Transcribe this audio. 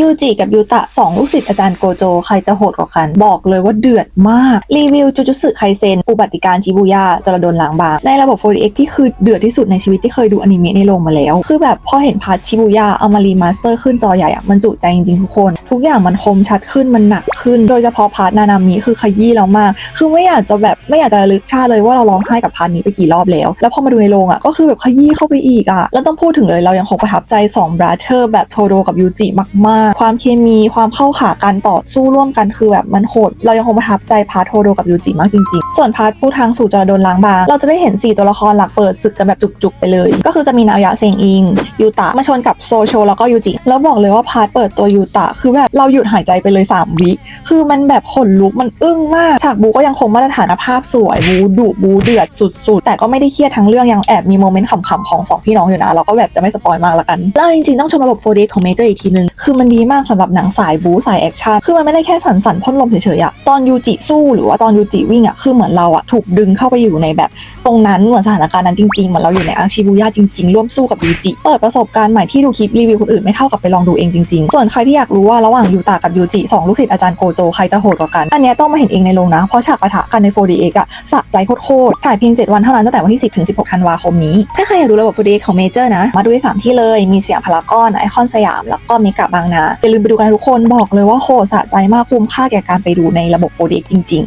ยูจิกับยูตะสองลูกศิษย์อาจารย์โกโจ ใครจะโหดกว่ากัน บอกเลยว่าเดือดมาก รีวิวจูจูสึไคเซน อุบัติการชิบูย่าจระดนล้างบาง ในระบบ 4DX ที่คือเดือดที่สุดในชีวิตที่เคยดูอนิเมะในโรงมาแล้ว คือแบบพอเห็นพาร์ทชิบูย่าเอามารีมาสเตอร์ขึ้นจอใหญ่อะมันจุใจจริงๆทุกคน ทุกอย่างมันคมชัดขึ้นมันหนักขึ้น โดยเฉพาะพาร์ทนานามิคือขยี้เรามาก คือไม่อยากจะแบบไม่อยากจะลึกชาเลยว่าเราร้องไห้กับพาร์ทนี้ไปกี่รอบแล้ว แล้วพอมาดูในโรงอะก็คือแบบขยี้เข้าไปอีกอะแล้วต้องพูดถึงเลยเรายังคงประทับใจ2บราเธอร์แบบโทโดกับยูจิมากๆความเคมีความเข้าขาการต่อสู้ร่วมกันคือแบบมันโหด เรายังคงประทับใจพาร์ทโทโดกับยูจิมากจริงๆ ส่วนพาร์ทผู้ทางสู่จอโดนล้างบาง เราจะได้เห็น 4 ตัวละครหลักเปิดศึกกันแบบจุกๆไปเลย ก็คือจะมีนายะเซงอิงยูตะมาชนกับโซโชแล้วก็ยูจิแล้วบอกเลยว่าพาร์ทเปิดตัวยูตะคือแบบเราหยุดหายใจไปเลย 3 วิคือมันแบบขนลุกมันอึ้งมากฉากบูก็ยังคงมาตรฐานภาพสวยบูดุบูเดือดสุดๆ แต่ก็ไม่ได้เครียดทั้งเรื่องยังแอบมีโมเมนต์ขำๆของสองพี่น้องอยู่นะเราก็แบบจะไม่สปอยมากละกันแล้วจริงๆต้องชมระบบ 4D ของเมเจอร์อีกทีนึงคือมันดีมากสำหรับหนังสายบูสายแอคชั่นคือมันไม่ได้แค่สันสันพ่นลมเฉยๆอะตอนยูจิสู้หรือว่าตอนยูจิวิ่งอะคือเหมือนเราอะถูกดึงเข้าไปอยู่ในแบบตรงนั้นเหมือนสถานการณ์นั้นจริงๆเหมือนเราอยู่ในอาชิบูย่าจริงๆ ร่วมสู้กับยูจิเปิดประสบการณ์ใหม่ที่ดูคลิปรีวิวคนอื่นไม่เท่ากับไปลองดูเองจริงๆ ส่วนใครที่อยากรู้ว่าระหว่างยูตะกับยูจิสองลูกศิษย์อาจารย์โกโจใครจะโหดกว่ากัน อันเนี้ยต้องมาเห็นเองในโรงนะ เพราะฉากปะทะกันใน 4DX อะสะใจโคตรๆถ่ายเพียง 7 วันเท่านั้นตั้งแต่วันที่ 10 ถึง 16 ธันวาคมนี้ ถ้าใครอยากดูระบบ 4DX ของเมเจอร์นะ มาดูได้สามที่เลย มีสยามพารากอนไอคอนสยาม แล้วก็เมกะบางนาอย่าลืมไปดูกันนะทุกคนบอกเลยว่าโหสะใจมากคุ้มค่าแก่การไปดูในระบบ 4DX จริง ๆ